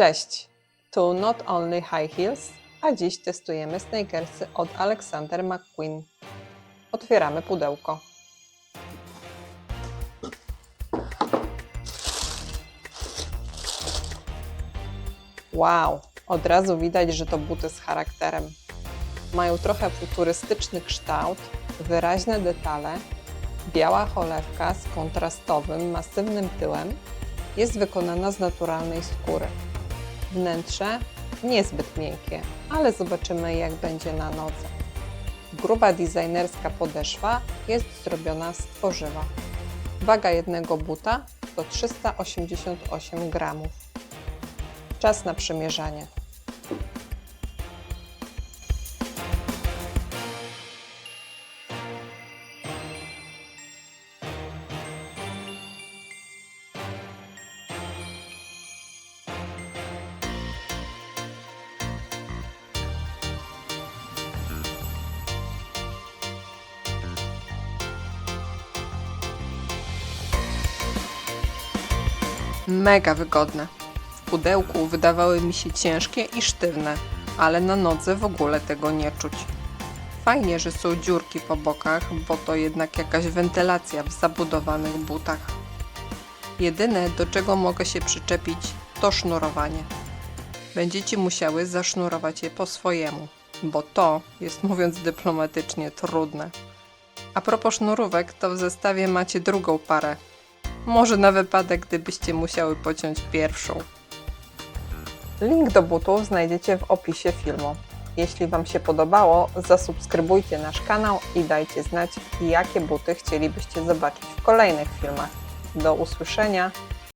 Cześć! Tu Not Only High Heels, a dziś testujemy sneakersy od Alexander McQueen. Otwieramy pudełko. Wow! Od razu widać, że to buty z charakterem. Mają trochę futurystyczny kształt, wyraźne detale, biała cholewka z kontrastowym, masywnym tyłem jest wykonana z naturalnej skóry. Wnętrze niezbyt miękkie, ale zobaczymy jak będzie na nodze. Gruba designerska podeszwa jest zrobiona z tworzywa. Waga jednego buta to 388 gramów. Czas na przymierzanie. Mega wygodne. W pudełku wydawały mi się ciężkie i sztywne, ale na nodze w ogóle tego nie czuć. Fajnie, że są dziurki po bokach, bo to jednak jakaś wentylacja w zabudowanych butach. Jedyne, do czego mogę się przyczepić, to sznurowanie. Będziecie musiały zasznurować je po swojemu, bo to jest, mówiąc dyplomatycznie, trudne. A propos sznurówek, to w zestawie macie drugą parę, może na wypadek, gdybyście musiały pociąć pierwszą. Link do butów znajdziecie w opisie filmu. Jeśli Wam się podobało, zasubskrybujcie nasz kanał i dajcie znać, jakie buty chcielibyście zobaczyć w kolejnych filmach. Do usłyszenia